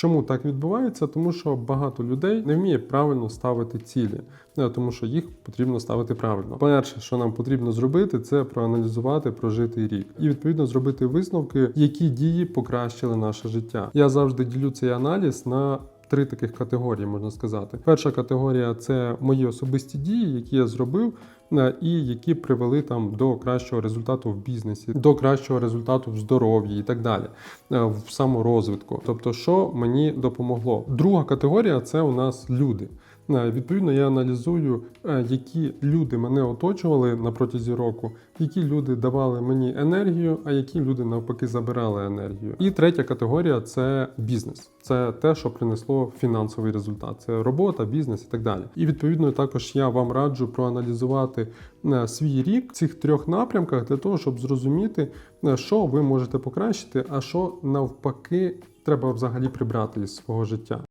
Чому так відбувається? Тому що багато людей не вміє правильно ставити цілі, Е, тому що їх потрібно ставити правильно. Перше, що нам потрібно зробити, це проаналізувати прожитий рік і відповідно зробити висновки, які дії покращили наше життя. Я завжди ділю цей аналіз на. Три таких категорії можна сказати. Перша категорія це мої особисті дії, які я зробив, і які привели там до кращого результату в бізнесі, до кращого результату в здоров'ї і так далі, е, в саморозвитку. Тобто, що мені допомогло. Друга категорія це у нас люди. Е, Відповідно, я аналізую, е, які люди мене оточували на протязі року, які люди давали мені енергію, а які люди навпаки забирали енергію. І третя категорія це бізнес. Це те, що принесло фінансовий результат. Це робота, бізнес і так далі. І відповідно також я вам раджу проаналізувати е, свій рік в цих трьох напрямках для того, щоб зрозуміти, е, що ви можете покращити, а що навпаки треба взагалі прибрати із свого життя.